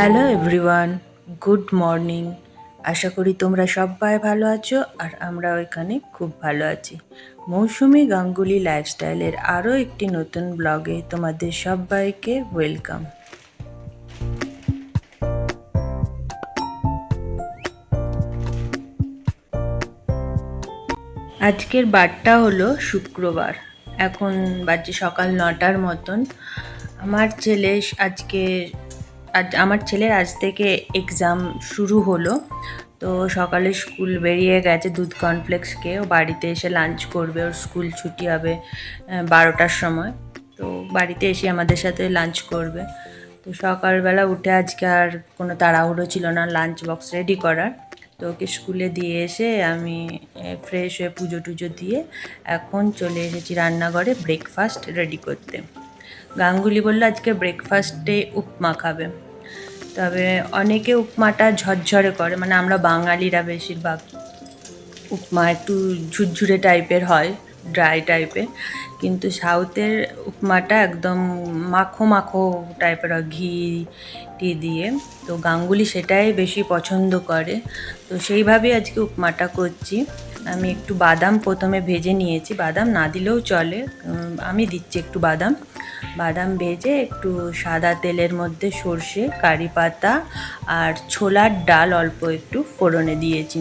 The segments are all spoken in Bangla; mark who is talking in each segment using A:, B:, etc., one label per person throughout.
A: হ্যালো এভরিওয়ান গুড মর্নিং আশা করি তোমরা সবাই ভালো আছো আর আমরা এখানে খুব ভালো আছি। মৌসুমি গাঙ্গুলি লাইফস্টাইলের আরও একটি নতুন ব্লগে তোমাদের সবাইকে ওয়েলকাম আজকের বারটা হলো শুক্রবার। এখন বাজে সকাল নটার মতন। আমার ছেলে আজকে আজ আমার ছেলের আজ থেকে এক্সাম শুরু হলো, তো সকালে স্কুল বেরিয়ে গেছে দুধ কর্নফ্লেক্স খেয়ে। ও বাড়িতে এসে লাঞ্চ করবে, ওর স্কুল ছুটি হবে বারোটার সময়। তো বাড়িতে এসে আমাদের সাথে লাঞ্চ করবে। তো সকালবেলা উঠে আজকে আর কোনো তাড়াহুড়ো ছিল না লাঞ্চ বক্স রেডি করার। তো ওকে স্কুলে দিয়ে এসে আমি ফ্রেশ হয়ে পুজো টুজো দিয়ে এখন চলে এসেছি রান্নাঘরে ব্রেকফাস্ট রেডি করতে। গাঙ্গুলি বলল, আজকে ব্রেকফাস্টে উপমা খাবে। তবে অনেকে উপমাটা ঝরঝরে করে মানে আমরা বাঙালিরা বেশিরভাগ উপমা একটু ঝুরঝুরে টাইপের হয় ড্রাই টাইপের কিন্তু সাউথের উপমাটা একদম মাখো মাখো টাইপের ঘি টি দিয়ে। তো গাঙ্গুলি সেটাই বেশি পছন্দ করে। তো সেইভাবেই আজকে উপমাটা করছি। আমি একটু বাদাম প্রথমে ভেজে নিয়েছি। বাদাম না দিলেও চলে। আমি দিচ্ছি একটু বাদাম। বাদাম ভেজে একটু সাদা তেলের মধ্যে সর্ষে, কারি পাতা আর ছোলার ডাল অল্প একটু ফোড়নে দিয়েছি।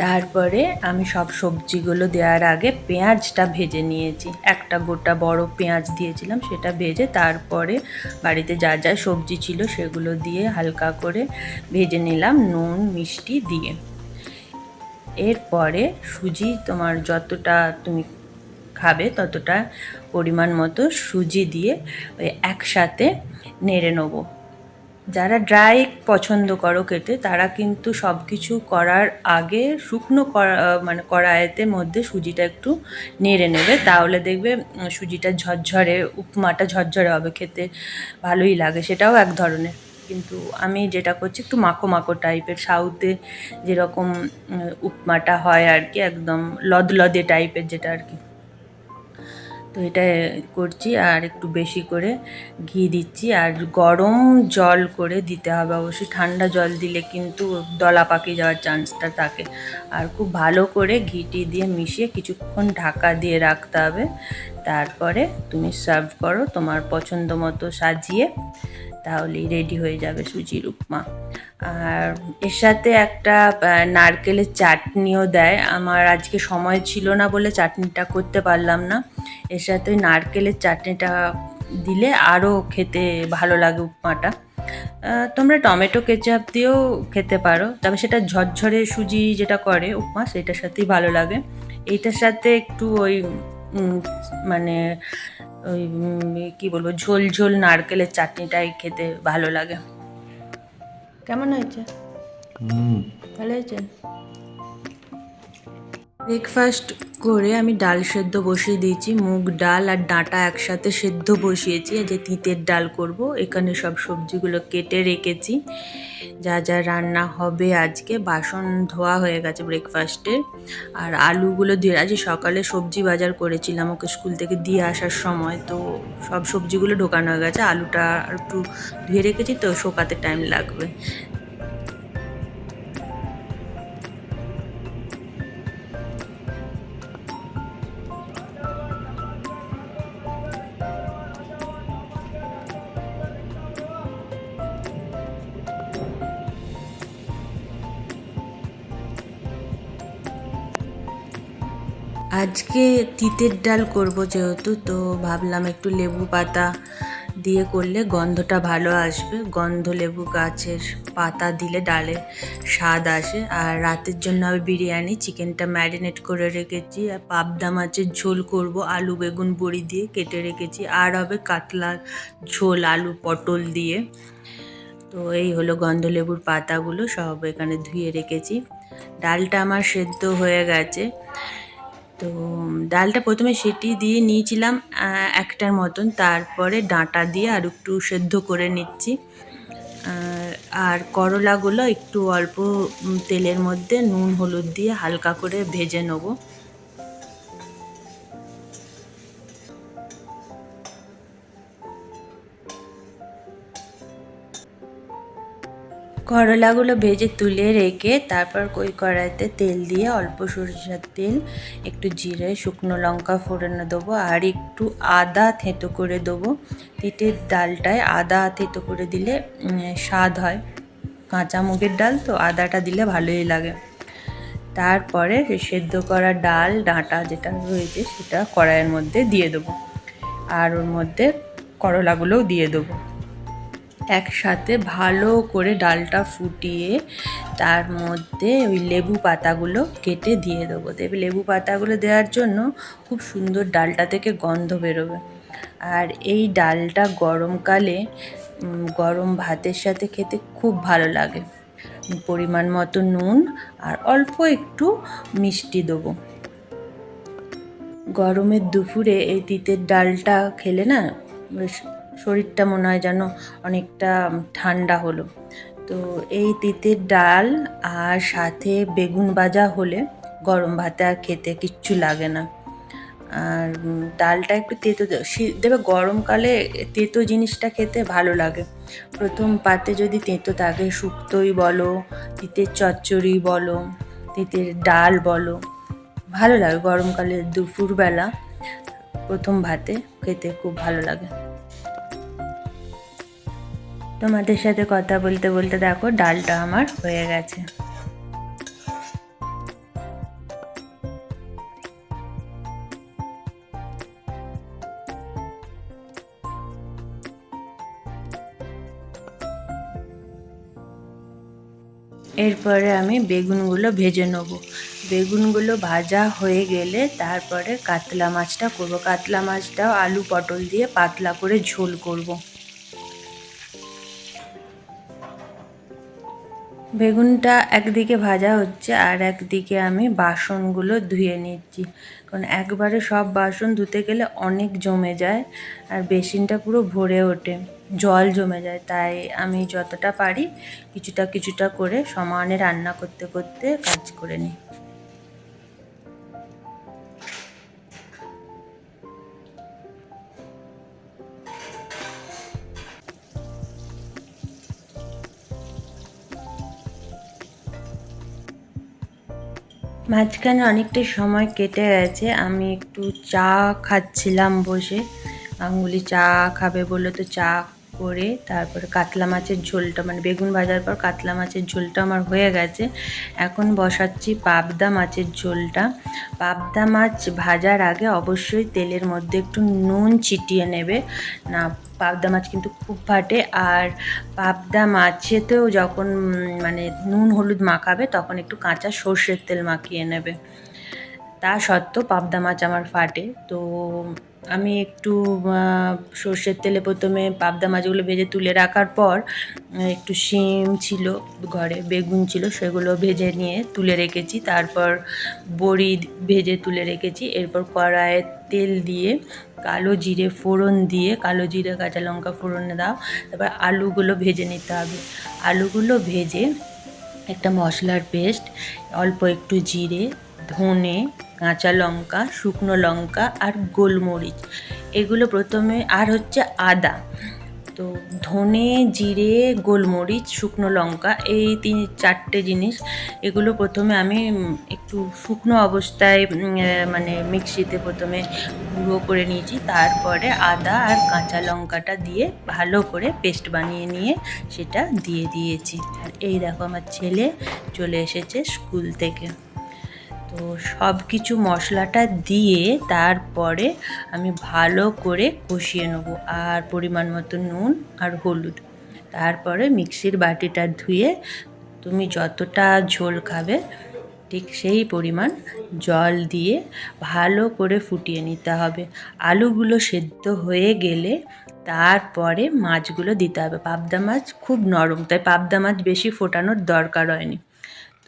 A: তারপরে আমি সব সবজিগুলো দেওয়ার আগে পেঁয়াজটা ভেজে নিয়েছি। একটা গোটা বড় পেঁয়াজ দিয়েছিলাম, সেটা ভেজে তারপরে বাড়িতে যা যা সবজি ছিল সেগুলো দিয়ে হালকা করে ভেজে নিলাম নুন, মিষ্টি দিয়ে। এরপরে সুজি তোমার যতটা তুমি খাবে ততটা পরিমাণ মতো সুজি দিয়ে ওই একসাথে নেড়ে নেব। যারা ড্রাই পছন্দ করো খেতে, তারা কিন্তু সব কিছু করার আগে শুকনো মানে কড়াইতে মধ্যে সুজিটা একটু নেড়ে নেবে। তাহলে দেখবে সুজিটা ঝরঝরে, উপমাটা ঝরঝরে হবে খেতে, ভালোই লাগে। সেটাও এক ধরনের। কিন্তু আমি যেটা করছি একটু মাখো মাখো টাইপের সাউথে যেরকম উপমাটা হয় আর কি, একদম লদলদে টাইপের যেটা আর কি। তো এটা করছি আর একটু বেশি করে ঘি দিচ্ছি। আর গরম জল করে দিতে হবে অবশ্যই। ঠান্ডা জল দিলে কিন্তু দলা পাকিয়ে যাওয়ার চান্সটা থাকে। আর খুব ভালো করে ঘিটি দিয়ে মিশিয়ে কিছুক্ষণ ঢাকা দিয়ে রাখতে হবে। তারপরে তুমি সার্ভ করো তোমার পছন্দ মতো সাজিয়ে। তাহলেই রেডি হয়ে যাবে সুজির উপমা আর এর সাথে একটা নারকেলের চাটনিও দেয়। আমার আজকে সময় ছিল না বলে চাটনিটা করতে পারলাম না। এর সাথে নারকেলের চাটনিটা দিলে আরও খেতে ভালো লাগে উপমাটা। তোমরা টমেটো, কেচাপ দিয়েও খেতে পারো। তবে সেটা ঝরঝরে সুজি যেটা করে উপমা, সেটার সাথেই ভালো লাগে। এইটার সাথে একটু ওই মানে ওই কী কি বলব ঝোল ঝোল নারকেলের চাটনিটাই খেতে ভালো লাগে। কেমন হয়েছে? ভালো হয়েছে? ব্রেকফাস্ট করে আমি ডাল সেদ্ধ বসিয়ে দিয়েছি, মুগ ডাল আর ডাঁটা একসাথে সেদ্ধ বসিয়েছি। যে তিতের ডাল করব, এখানে সব সবজিগুলো কেটে রেখেছি। যা যা রান্না হবে আজকে, বাসন ধোয়া হয়ে গেছে ব্রেকফাস্টে আর আলুগুলো দিয়ে, আজ সকালে সবজি বাজার করেছিলাম, ওকে স্কুল থেকে দিয়ে আসার সময়। তো সব সবজিগুলো ঢোকানো হয়ে গেছে, আলুটা একটু ধুয়ে রেখেছি, তো শোকাতে টাইম লাগবে। আজকে তিতের ডাল করব যেহেতু, তো ভাবলাম একটু লেবু পাতা দিয়ে করলে গন্ধটা ভালো আসবে। গন্ধ লেবু গাছের পাতা দিলে ডালে স্বাদ আসে। আর রাতের জন্য আমি বিরিয়ানি, চিকেনটা ম্যারিনেট করে রেখেছি। আর পাবদা মাছের ঝোল করব, আলু, বেগুন, বড়ি দিয়ে কেটে রেখেছি। আর হবে কাতলা ঝোল, আলু, পটল দিয়ে। তো এই হলো গন্ধলেবুর পাতাগুলো সব এখানে ধুয়ে রেখেছি। ডালটা আমার সেদ্ধ হয়ে গেছে। তো ডালটা প্রথমে সেটি দিয়ে নিয়েছিলাম একটার মতন। তারপরে ডাঁটা দিয়ে আর একটু সেদ্ধ করে নিচ্ছি। আর করলাগুলো একটু অল্প তেলের মধ্যে নুন, হলুদ দিয়ে হালকা করে ভেজে নেব। করলাগুলো ভেজে তুলে রেখে তারপর কই কড়াইতে তেল দিয়ে অল্প সরিষার তেল, একটু জিরে, শুকনো লঙ্কা ফোড়নে দেবো আর একটু আদা থেঁতো করে দেবো। তিতের ডালটায় আদা থেঁতো করে দিলে স্বাদ হয়। কাঁচা মুগের ডাল তো আদাটা দিলে ভালোই লাগে। তারপরে সেদ্ধ করা ডাল, ডাঁটা যেটা রয়েছে সেটা কড়াইয়ের মধ্যে দিয়ে দেবো। আর ওর মধ্যে করলাগুলোও দিয়ে দেবো। একসাথে ভালো করে ডালটা ফুটিয়ে তার মধ্যে ওই লেবু পাতাগুলো কেটে দিয়ে দেবো। দেবে, লেবু পাতাগুলো দেওয়ার জন্য খুব সুন্দর ডালটা থেকে গন্ধ বেরোবে। আর এই ডালটা গরমকালে গরম ভাতের সাথে খেতে খুব ভালো লাগে। পরিমাণ মতো নুন আর অল্প একটু মিষ্টি দেবো। গরমের দুপুরে এই তিতের ডালটা খেলে না বেশ শরীরটা মনে হয় যেন অনেকটা ঠান্ডা হলো। তো এই তিতের ডাল আর সাথে বেগুন ভাজা হলে গরম ভাতে আর খেতে কিচ্ছু লাগে না। আর ডালটা একটু তেতো দেবে গরমকালে তেতো জিনিসটা খেতে ভালো লাগে। প্রথম পাতে যদি তেতো থাকে, শুক্তোই বলো, তিতের চচ্চড়ি বলো, তিতের ডাল বলো, ভালো লাগে গরমকালে দুপুরবেলা প্রথম ভাতে খেতে খুব ভালো লাগে। তোমাদের সাথে কথা বলতে বলতে দেখো ডালটা আমার হয়ে গেছে। এরপরে আমি বেগুনগুলো ভেজে নেব। বেগুনগুলো ভাজা হয়ে গেলে তারপরে কাতলা মাছটা করব। কাতলা মাছটাও আলু পটল দিয়ে পাতলা করে ঝোল করব। বেগুনটা একদিকে ভাজা হচ্ছে আর একদিকে আমি বাসনগুলো ধুয়ে নিচ্ছি। কারণ একবারে সব বাসন ধুতে গেলে অনেক জমে যায় আর বেসিনটা পুরো ভরে ওঠে, জল জমে যায়। তাই আমি যতটা পারি কিছুটা কিছুটা করে সমানে রান্না করতে করতে কাজ করে নিই। মাঝখানে অনেকটা সময় কেটে গেছে। আমি একটু চা খাচ্ছিলাম বসে। আঙ্গুলি চা খাবে বলে তো চা করে তারপরে কাতলা মাছের ঝোলটা মানে বেগুন ভাজার পর কাতলা মাছের ঝোলটা আমার হয়ে গেছে। এখন বসাচ্ছি পাবদা মাছের ঝোলটা। পাবদা মাছ ভাজার আগে অবশ্যই তেলের মধ্যে একটু নুন ছিটিয়ে নেবে। না, পাবদা মাছ কিন্তু খুব ফাটে। আর পাবদা মাছেতেও যখন মানে নুন হলুদ মাখাবে, তখন একটু কাঁচা সর্ষের তেল মাখিয়ে নেবে। তা সত্ত্বেও পাবদা মাছ আমার ফাটে। তো আমি একটু সর্ষের তেলে প্রথমে পাবদা মাছগুলো ভেজে তুলে রাখার পর একটু শিম ছিল ঘরে, বেগুন ছিল, সেগুলো ভেজে নিয়ে তুলে রেখেছি। তারপর বড়ি ভেজে তুলে রেখেছি। এরপর কড়াইয়ে তেল দিয়ে কালো জিরে ফোড়ন দিয়ে, কালো জিরে, কাঁচা লঙ্কা ফোড়নে দাও। তারপর আলুগুলো ভেজে নিতে হবে। আলুগুলো ভেজে একটা মশলার পেস্ট, অল্প একটু জিরে ধনে, কাঁচা লঙ্কা, শুকনো লঙ্কা আর গোলমরিচ। এগুলো প্রথমে আর হচ্ছে আদা। তো ধনে, জিরে, গোলমরিচ, শুকনো লঙ্কা, এই তিন, চারটে জিনিস এগুলো প্রথমে আমি একটু শুকনো অবস্থায় মানে মিক্সিতে প্রথমে গুঁড়ো করে নিয়েছি। তারপরে আদা আর কাঁচা লঙ্কাটা দিয়ে ভালো করে পেস্ট বানিয়ে নিয়ে সেটা দিয়ে দিয়েছি। আর এই দেখো আমার ছেলে চলে এসেছে স্কুল থেকে। তো সব কিছু মশলাটা দিয়ে তারপরে আমি ভালো করে কষিয়ে নেব আর পরিমাণ মতো নুন আর হলুদ। তারপরে মিক্সির বাটিটা ধুয়ে তুমি যতটা ঝোল খাবে ঠিক সেই পরিমাণ জল দিয়ে ভালো করে ফুটিয়ে নিতে হবে। আলুগুলো সেদ্ধ হয়ে গেলে তারপরে মাছগুলো দিতে হবে। পাবদা মাছ খুব নরম, তাই পাবদা মাছ বেশি ফোটানোর দরকার হয়নি।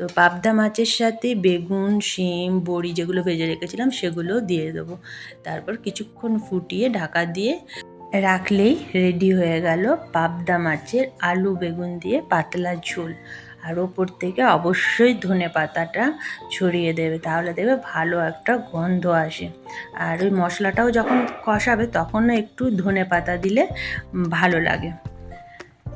A: তো পাবদা মাছের সাথে বেগুন, শিম, বড়ি যেগুলো ভেজে রেখেছিলাম সেগুলো দিয়ে দেবো। তারপর কিছুক্ষণ ফুটিয়ে ঢাকা দিয়ে রাখলেই রেডি হয়ে গেল পাবদা মাছের আলু বেগুন দিয়ে পাতলা ঝোল। আর ওপর থেকে অবশ্যই ধনে পাতাটা ছড়িয়ে দেবে, তাহলে দেবে ভালো একটা গন্ধ আসে। আর ওই মশলাটাও যখন কষাবে তখনও একটু ধনে পাতা দিলে ভালো লাগে।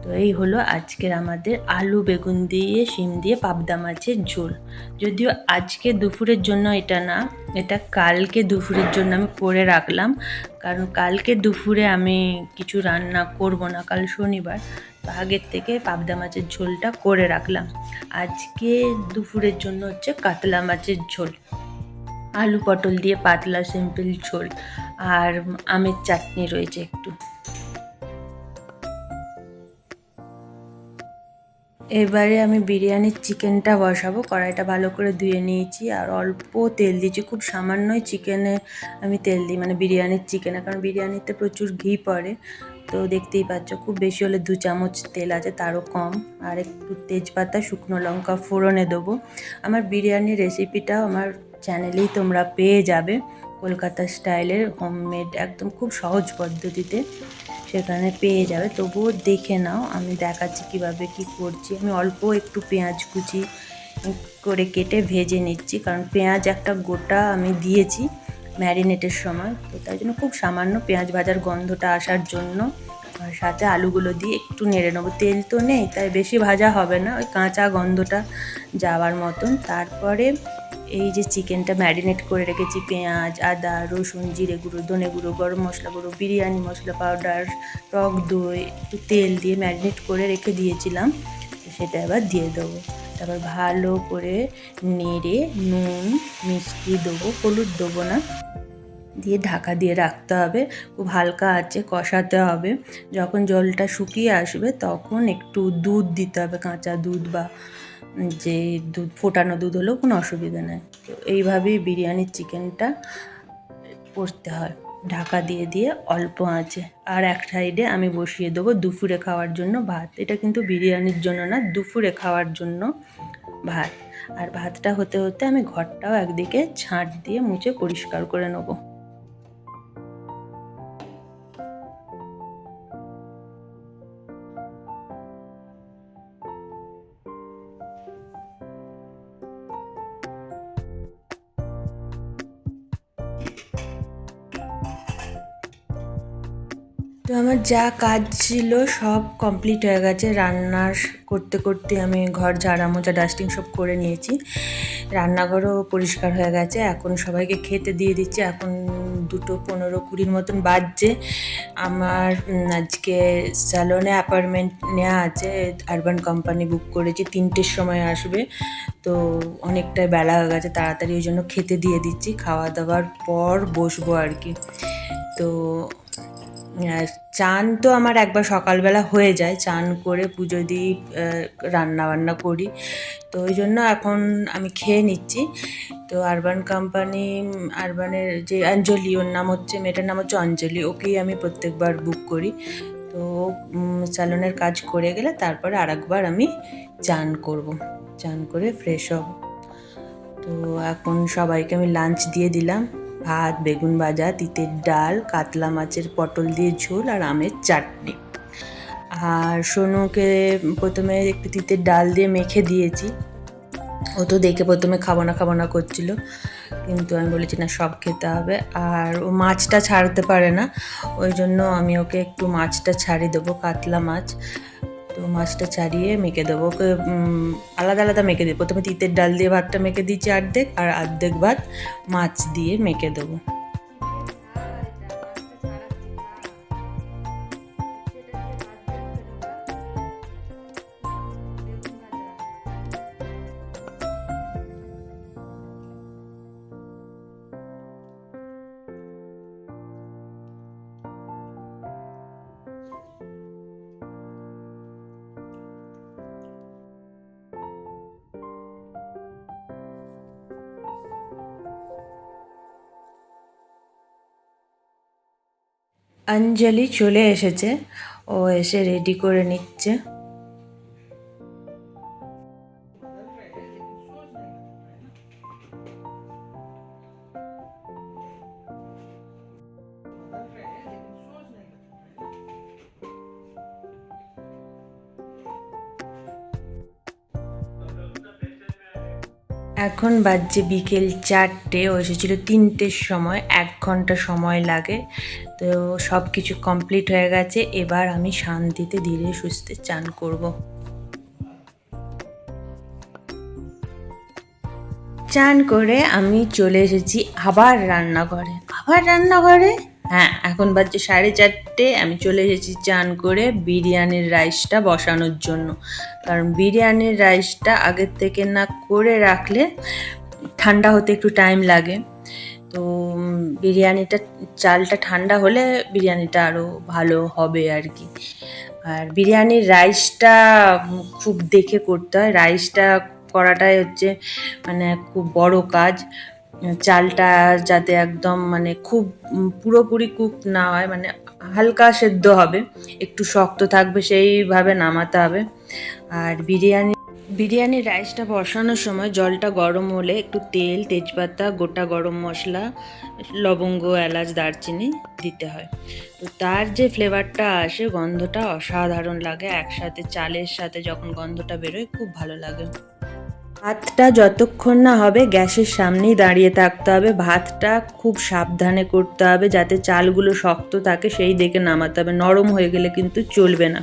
A: তো এই হলো আজকের আমাদের আলু বেগুন দিয়ে, শিম দিয়ে পাবদা মাছের ঝোল। যদিও আজকে দুপুরের জন্য এটা না, এটা কালকে দুপুরের জন্য আমি করে রাখলাম। কারণ কালকে দুপুরে আমি কিছু রান্না করব না, কাল শনিবার। তো আগের থেকে পাবদা মাছের ঝোলটা করে রাখলাম। আজকে দুপুরের জন্য হচ্ছে কাতলা মাছের ঝোল। আলু পটল দিয়ে পাতলা, সিম্পল ঝোল। আর আমের চাটনি রয়েছে একটু। এবারে আমি বিরিয়ানির চিকেনটা বসাবো, কড়াইটা ভালো করে ধুয়ে নিয়েছি, আর অল্প তেল দিয়েছি, খুব সামান্যই চিকেনে আমি তেল দিই মানে বিরিয়ানির চিকেনে, কারণ বিরিয়ানিতে প্রচুর ঘি পড়ে, তো দেখতেই পাচ্ছ খুব বেশি হলে দু চামচ তেল আছে, তারও কম, আর একটু তেজপাতা, শুকনো লঙ্কা ফোড়নে দেবো। আমার বিরিয়ানির রেসিপিটাও আমার চ্যানেলেই তোমরা পেয়ে যাবে, কলকাতা স্টাইলের, হোমমেড, একদম খুব সহজ পদ্ধতিতে। সেখানে পেয়ে যাবে। তবুও দেখে নাও, আমি দেখাচ্ছি কীভাবে কি করছি। আমি অল্প একটু পেঁয়াজ কুচি করে কেটে ভেজে নিচ্ছি, কারণ পেঁয়াজ একটা গোটা আমি দিয়েছি ম্যারিনেটের সময়। তো তাই জন্য খুব সামান্য পেঁয়াজ ভাজার গন্ধটা আসার জন্য আর সাথে আলুগুলো দিয়ে একটু নেড়ে নেব। তেল তো নেই, তাই বেশি ভাজা হবে না, ওই কাঁচা গন্ধটা যাওয়ার মতন। তারপরে এই যে চিকেনটা ম্যারিনেট করে রেখেছি, পেঁয়াজ, আদা, রসুন, জিরে গুঁড়ো, ধনে গুঁড়ো, গরম মশলা গুঁড়ো, বিরিয়ানি মশলা পাউডার, টক দই, একটু তেল দিয়ে ম্যারিনেট করে রেখে দিয়েছিলাম সেটা এবার দিয়ে দেবো। তারপর ভালো করে নেড়ে নুন, মিষ্টি দেবো, হলুদ দেবো না, দিয়ে ঢাকা দিয়ে রাখতে হবে, খুব হালকা আছে কষাতে হবে। যখন জলটা শুকিয়ে আসবে তখন একটু দুধ দিতে হবে, কাঁচা দুধ বা যে দুধ, ফোটানো দুধ হলেও কোনো অসুবিধা নেই। তো এইভাবেই বিরিয়ানির চিকেনটা করতে হয়। ঢাকা দিয়ে দিয়ে অল্প আঁচে। আর এক সাইডে আমি বসিয়ে দেবো দুপুরে খাওয়ার জন্য ভাত। এটা কিন্তু বিরিয়ানির জন্য না, দুপুরে খাওয়ার জন্য ভাত। আর ভাতটা হতে হতে আমি ঘরটাও একদিকে ছাঁট দিয়ে মুছে পরিষ্কার করে নেব। আমার যা কাজ ছিল সব কমপ্লিট হয়ে গেছে। রান্নার করতে করতে আমি ঘর ঝাড়া মোজা ডাস্টিং সব করে নিয়েছি। রান্নাঘরও পরিষ্কার হয়ে গেছে। এখন সবাইকে খেতে দিয়ে দিচ্ছি। এখন দুটো পনেরো কুড়ির মতন বাজছে। আমার আজকে স্যালনে অ্যাপার্টমেন্ট নেওয়া আছে। আরবান কোম্পানি বুক করেছি। তিনটের সময় আসবে। তো অনেকটাই বেলা হয়ে গেছে। তাড়াতাড়ি ওই জন্য খেতে দিয়ে দিচ্ছি। খাওয়া দাওয়ার পর বসবো আর কি। তো চান তো আমার একবার সকালবেলা হয়ে যায়, চান করে পুজো দিই রান্না বান্না করি। তো ওই জন্য এখন আমি খেয়ে নিচ্ছি। তো আরবান কোম্পানি, আরবানের যে অঞ্জলি, ওর নাম হচ্ছে, মেয়েটার নাম হচ্ছে অঞ্জলি, ওকেই আমি প্রত্যেকবার বুক করি। তো স্যালনের কাজ করে গেলে তারপরে আর একবার আমি চান করব। চান করে ফ্রেশ হব। তো এখন সবাইকে আমি লাঞ্চ দিয়ে দিলাম। ভাত, বেগুন ভাজা, তিতের ডাল, কাতলা মাছের পটল দিয়ে ঝোল আর আমের চাটনি। আর সোনুকে প্রথমে একটু তিতের ডাল দিয়ে মেখে দিয়েছি। ও তো দেখে প্রথমে খাব না খাব না করছিল। কিন্তু আমি বলেছি, না, সব খেতে হবে। আর ও মাছটা ছাড়তে পারে না। ওই জন্য আমি ওকে একটু মাছটা ছাড়িয়ে দেবো, কাতলা মাছ। তো মাছটা ছাড়িয়ে মেখে দেবো। ওকে আলাদা আলাদা মেখে দেবো প্রথমে তিতের ডাল দিয়ে ভাতটা মেখে দিচ্ছি অর্ধেক আর অর্ধেক ভাত মাছ দিয়ে মেখে দেবো। অঞ্জলি চলে এসেছে। ও এসে রেডি করে নিচ্ছে। এখন বাজছে বিকেল চারটে, ও এসেছিল তিনটের সময়, এক ঘণ্টা সময় লাগে। তো সব কিছু কমপ্লিট হয়ে গেছে, এবার আমি শান্তিতে ধীরে সুস্থে চান করব। চান করে আমি চলে এসেছি আবার রান্নাঘরে। আবার রান্নাঘরে? হ্যাঁ এখন বাজছে সাড়ে চারটে, আমি চলে এসেছি চান করে বিরিয়ানির রাইসটা বসানোর জন্য। কারণ বিরিয়ানির রাইসটা আগের থেকে না করে রাখলে ঠান্ডা হতে একটু টাইম লাগে। তো বিরিয়ানিটা, চালটা ঠান্ডা হলে বিরিয়ানিটা আরও ভালো হবে আর কি আর বিরিয়ানির রাইসটা খুব দেখে করতে হয়। রাইসটা করাটাই হচ্ছে মানে খুব বড় কাজ। চালটা যাতে একদম মানে খুব পুরোপুরি কুক না হয় মানে হালকা সেদ্ধ হবে, একটু শক্ত থাকবে সেইভাবে নামাতে হবে। আর বিরিয়ানি বিরিয়ানির রাইসটা বসানোর সময় জলটা গরম হলে একটু তেল, তেজপাতা, গোটা গরম মশলা, লবঙ্গ, এলাচ, দারচিনি দিতে হয়। তো তার যে ফ্লেভারটা আসে, গন্ধটা অসাধারণ লাগে। একসাথে চালের সাথে যখন গন্ধটা বেরোয়, খুব ভালো লাগে। ভাতটা যতক্ষণ না হবে, গ্যাসের সামনেই দাঁড়িয়ে থাকতে হবে। ভাতটা খুব সাবধানে করতে হবে যাতে চালগুলো শক্ত থাকে, সেই দেখে নামাতে হবে। নরম হয়ে গেলে কিন্তু চলবে না।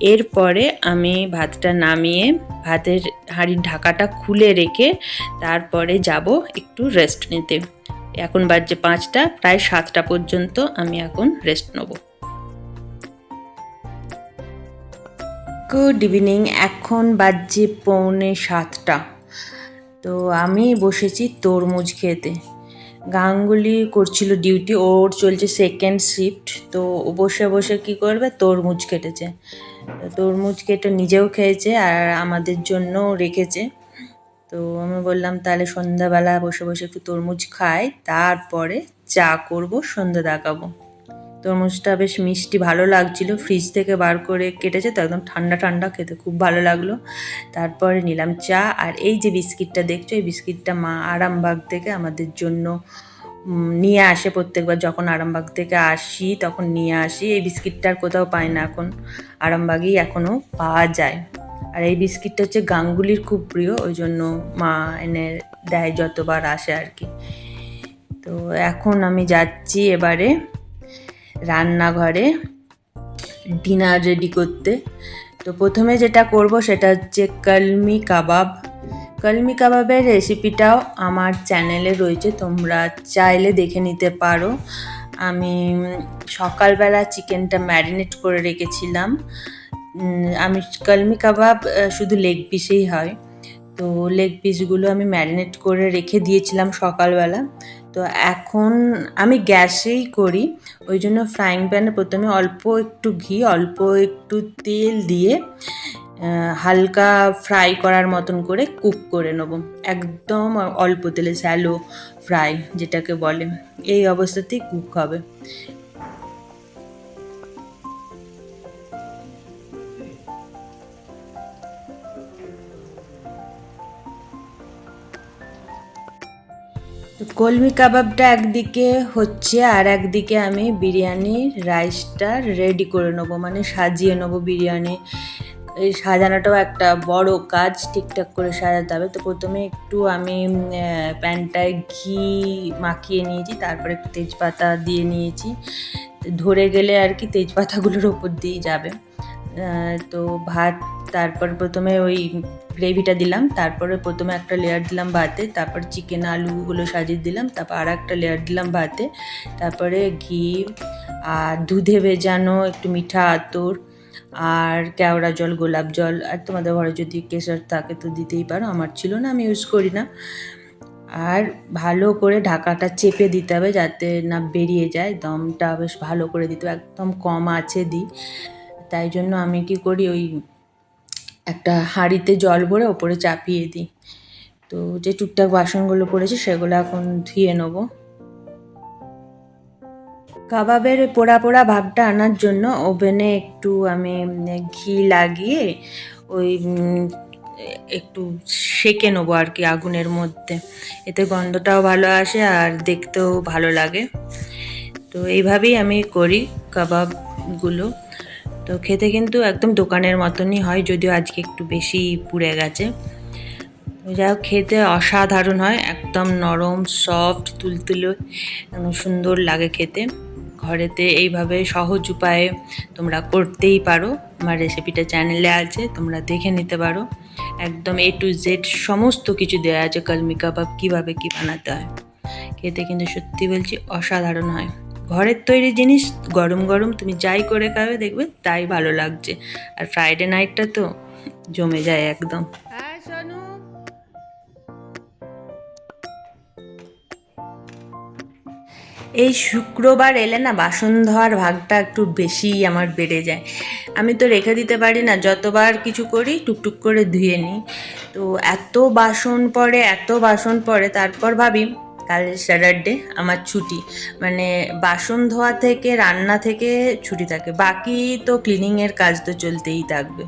A: এরপরে আমি ভাতটা নামিয়ে ভাতের হাঁড়ির ঢাকাটা খুলে রেখে তারপরে যাব একটু রেস্ট নিতে। এখন বাজছে পাঁচটা, প্রায় সাতটা পর্যন্ত আমি এখন রেস্ট নেব। গুড ইভিনিং এখন বাজছে পৌনে সাতটা। তো আমি বসেছি তরমুজ খেতে। গাঙ্গুলি করছিল ডিউটি ওর চলছে সেকেন্ড শিফট তো ও বসে বসে কি করবে? তরমুজ কেটেছে। তরমুজ কেটে নিজেও খেয়েছে আর আমাদের জন্য রেখেছে। তো আমি বললাম, তাহলে সন্ধ্যাবেলা বসে বসে একটু তরমুজ খাই, তারপরে চা করব, সন্ধ্যা দেখাবো। তরমুজটা বেশ মিষ্টি, ভালো লাগছিল। ফ্রিজ থেকে বার করে কেটেছে তো একদম ঠান্ডা ঠান্ডা খেতে খুব ভালো লাগল। তারপরে নিলাম চা আর এই যে বিস্কিটটা দেখছ, এই বিস্কিটটা মা আরামবাগ থেকে আমাদের জন্য নিয়ে আসে প্রত্যেকবার। যখন আরামবাগ থেকে আসি, তখন নিয়ে আসি। এই বিস্কিটটা আর কোথাও পাই না এখন। আরামবাগেই এখনও পাওয়া যায়। আর এই বিস্কিটটা হচ্ছে গাঙ্গুলির খুব প্রিয়, ওই জন্য মা এনে দেয় যতবার আসে আর কি। তো এখন আমি যাচ্ছি এবারে রান্নাঘরে ডিনার রেডি করতে। তো প্রথমে যেটা করব সেটা হচ্ছে কলমি কাবাব। কলমি কাবাবের রেসিপিটাও আমার চ্যানেলে রয়েছে, তোমরা চাইলে দেখে নিতে পারো। আমি সকালবেলা চিকেনটা ম্যারিনেট করে রেখেছিলাম। আমি কলমি কাবাব শুধু লেগ পিসেই হয়। তো লেগ পিসগুলো আমি ম্যারিনেট করে রেখে দিয়েছিলাম সকালবেলা। তো এখন আমি গ্যাসেই করি, ওই জন্য ফ্রাইং প্যানে প্রথমে অল্প একটু ঘি, অল্প একটু তেল দিয়ে হালকা ফ্রাই করার মতন করে কুক করে নেব। একদম অল্প তেলে স্যালো ফ্রাই যেটাকে বলে। এই অবস্থাতেই কুক হবে। কলমি কাবাবটা একদিকে হচ্ছে আর একদিকে আমি বিরিয়ানির রাইসটা রেডি করে নেব মানে সাজিয়ে নেব বিরিয়ানি। এই সাজানোটাও একটা বড় কাজ, ঠিকঠাক করে সাজাতে হবে। তো প্রথমে একটু আমি প্যানটায় ঘি মাখিয়ে নিয়েছি, তারপরে একটু তেজপাতা দিয়ে নিয়েছি। ধরে গেলে আর কি তেজপাতাগুলোর ওপর দিয়েই যাবে। তো ভাত, তারপর প্রথমে ওই গ্রেভিটা দিলাম, তারপরে প্রথমে একটা লেয়ার দিলাম ভাতে, তারপর চিকেন আলুগুলো সাজিয়ে দিলাম, তারপর আর একটা লেয়ার দিলাম ভাতে, তারপরে ঘি, আর দুধে ভেজানো একটু মিঠা আতর, আর কেওড়া জল, গোলাপ জল, আর তোমাদের ঘরে যদি কেশর থাকে তো দিতেই পারো, আমার ছিল না, আমি ইউজ করি না। আর ভালো করে ঢাকাটা চেপে দিতে হবে যাতে না বেরিয়ে যায়, দমটা বেশ ভালো করে দিতে হবে, একদম কম আছে দিই তাই জন্য আমি কি করি, ওই একটা হাঁড়িতে জল ভরে ওপরে চাপিয়ে দিই। তো যে টুকটাক বাসনগুলো পড়েছে সেগুলো এখন ধুয়ে নেব। কাবাবের পোড়া পোড়া ভাবটা আনার জন্য ওভেনে একটু আমি ঘি লাগিয়ে ওই একটু সেকে নেব আর কি আগুনের মধ্যে। এতে গন্ধটাও ভালো আসে আর দেখতেও ভালো লাগে। তো এইভাবেই আমি করি কাবাবগুলো। তো খেতে কিন্তু একদম দোকানের মতনই হয়, যদিও আজকে একটু বেশি পুড়ে গেছে। যাই হোক, খেতে অসাধারণ হয়, একদম নরম সফট তুলতুলো সুন্দর লাগে খেতে। ঘরেতে এইভাবে সহজ উপায়ে তোমরা করতেই পারো। আমার রেসিপিটা চ্যানেলে আছে, তোমরা দেখে নিতে পারো। একদম এ টু জেড সমস্ত কিছু দেওয়া আছে, কলমি কাবাব কীভাবে কী বানাতে হয়। খেতে কিন্তু সত্যি বলছি অসাধারণ হয়। ঘরের তৈরি জিনিস গরম গরম তুমি যাই করে খাবে দেখবে তাই ভালো লাগছে। আর ফ্রাইডে নাইটটা তো জমে যায় একদম। হ্যাঁ এই শুক্রবার এলে না বাসন ধোয়ার ভাগটা একটু বেশি আমার বেড়ে যায়। আমি তো রেখে দিতে পারি না যতবার কিছু করি টুকটুক করে ধুয়ে নিই। তো এত বাসন পড়ে এত বাসন পড়ে তারপর ভাবি কাল স্যাটারডে, আমার ছুটি। মানে বাসন ধোয়া থেকে, রান্না থেকে ছুটি থাকে। বাকি তো ক্লিনিংয়ের কাজ তো চলতেই থাকবে।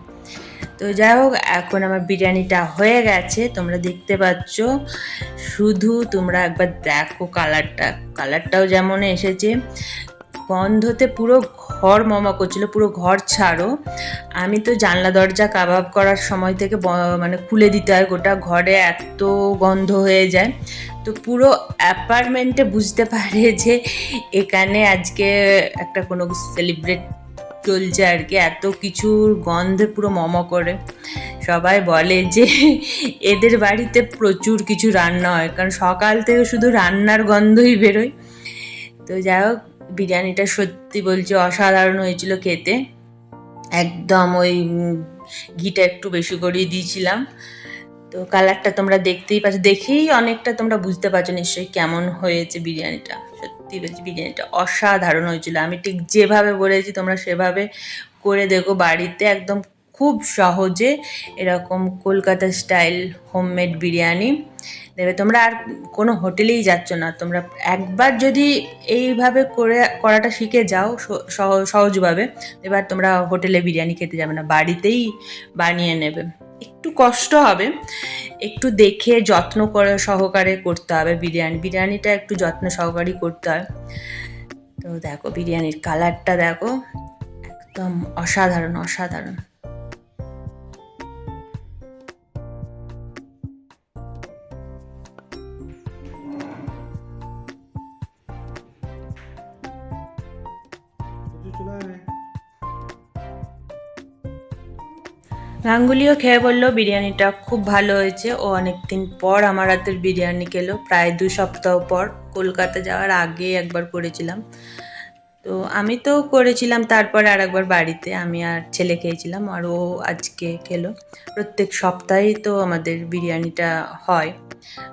A: তো যাই হোক, এখন আমার বিরিয়ানিটা হয়ে গেছে। তোমরা দেখতে পাচ্ছ, শুধু তোমরা একবার দেখো কালারটা। কালারটাও যেমন এসেছে, গন্ধতে পুরো ঘর মমা করছিল, পুরো ঘর ছাড়ো। আমি তো জানলা দরজা কাবাব করার সময় থেকে মানে খুলে দিতে হয় গোটা ঘরে, এত গন্ধ হয়ে যায়। তো পুরো অ্যাপার্টমেন্টে বুঝতে পারে যে এখানে আজকে একটা কোনো সেলিব্রেট চলছে আর কি। এত কিছুর গন্ধে পুরো মম করে। সবাই বলে যে এদের বাড়িতে প্রচুর কিছু রান্না হয়, কারণ সকাল থেকে শুধু রান্নার গন্ধই বেরোয়। তো যাই হোক, বিরিয়ানিটা সত্যি বলছি অসাধারণ হয়েছিল খেতে। একদম ওই ঘিটা একটু বেশি করেই দিয়েছিলাম। তো কালারটা তোমরা দেখতেই পাচ্ছ, দেখেই অনেকটা তোমরা বুঝতে পারছ নিশ্চয়ই কেমন হয়েছে বিরিয়ানিটা। সত্যি বলছি, বিরিয়ানিটা অসাধারণ হয়েছিল। আমি ঠিক যেভাবে বলেছি, তোমরা সেভাবে করে দেখো। বাড়িতে একদম খুব সহজে এরকম কলকাতা স্টাইল হোমমেড বিরিয়ানি দেবে। তোমরা আর কোনো হোটেলেই যাচ্ছ না। তোমরা একবার যদি এইভাবে করে, করাটা শিখে যাও সহজভাবে, এবার তোমরা হোটেলে বিরিয়ানি খেতে যাবে না। বাড়িতেই বানিয়ে নেবে। একটু কষ্ট হবে। একটু দেখে যত্ন করে সহকারে করতে হবে বিরিয়ানি। বিরিয়ানিটা একটু যত্ন সহকারে করতে হয়। তো দেখো বিরিয়ানির কালারটা দেখো। একদম অসাধারণ অসাধারণ। গাঙ্গুলিও খেয়ে বলল, বিরিয়ানিটা খুব ভালো হয়েছে। ও অনেকদিন পর আমার হাতের বিরিয়ানি খেলো। প্রায় দু সপ্তাহ পর কলকাতা যাওয়ার আগে একবার করেছিলাম। তো আমি তো করেছিলাম, তারপরে আর একবার বাড়িতে আমি আর ছেলে খেয়েছিলাম আর ও আজকে খেলো। প্রত্যেক সপ্তাহেই তো আমাদের বিরিয়ানিটা হয়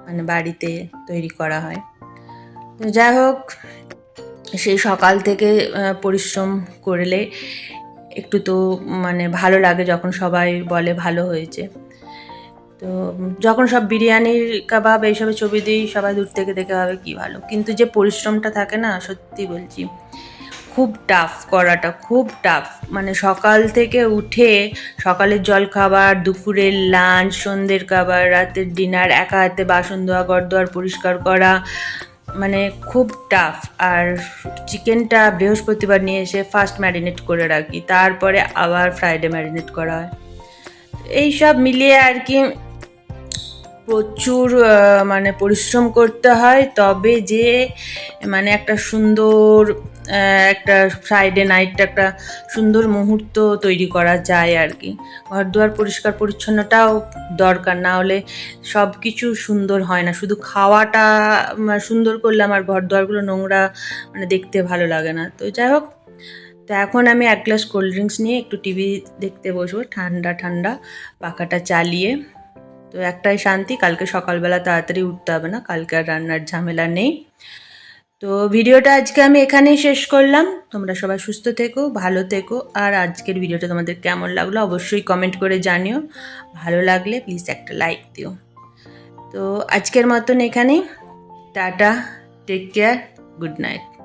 A: মানে বাড়িতে তৈরি করা হয়। তো যাই হোক সেই সকাল থেকে পরিশ্রম করলে একটু তো মানে ভালো লাগে যখন সবাই বলে ভালো হয়েছে। তো যখন সব বিরিয়ানির কাবাব এইসবের ছবি দিই, সবাই দূর থেকে দেখে ভাবে কি ভালো। কিন্তু যে পরিশ্রমটা থাকে না, সত্যি বলছি, খুব টাফ করাটা, খুব টাফ মানে সকাল থেকে উঠে সকালের জল খাবার দুপুরের লাঞ্চ সন্ধ্যের খাবার, রাতের ডিনার একা হাতে বাসন ধোয়া, ঘর দোয়ার পরিষ্কার করা মানে খুব টাফ আর চিকেনটা বৃহস্পতিবার নিয়ে এসে ফার্স্ট ম্যারিনেট করে রাখি। তারপরে আবার ফ্রাইডে ম্যারিনেট করা হয়। এইসব মিলিয়ে আর কি প্রচুর মানে পরিশ্রম করতে হয়। তবে যে মানে একটা সুন্দর একটা ফ্রাইডে নাইটটা একটা সুন্দর মুহূর্ত তৈরি করা যায় আর কি। ঘর দুয়ার পরিষ্কার পরিচ্ছন্নটাও দরকার, না হলে সব কিছু সুন্দর হয় না। শুধু খাওয়াটা সুন্দর করলে আমার ঘর দুয়ারগুলো নোংরা মানে দেখতে ভালো লাগে না। তো যাই হোক, তো এখন আমি এক গ্লাস কোল্ড ড্রিঙ্কস নিয়ে একটু টিভি দেখতে বসবো, ঠান্ডা ঠান্ডা, পাখাটা চালিয়ে। তো একটাই শান্তি, কালকে সকালবেলা তাড়াতাড়ি উঠতে হবে না, কালকে আর রান্নার ঝামেলা নেই। তো ভিডিওটা আজকে আমি এখানেই শেষ করলাম। তোমরা সবাই সুস্থ থেকো, ভালো থেকো, আর আজকের ভিডিওটা তোমাদের কেমন লাগল অবশ্যই কমেন্ট করে জানিও। ভালো লাগলে প্লিজ একটা লাইক দিও। তো আজকের মতন এখানেই, tata, take care, good night.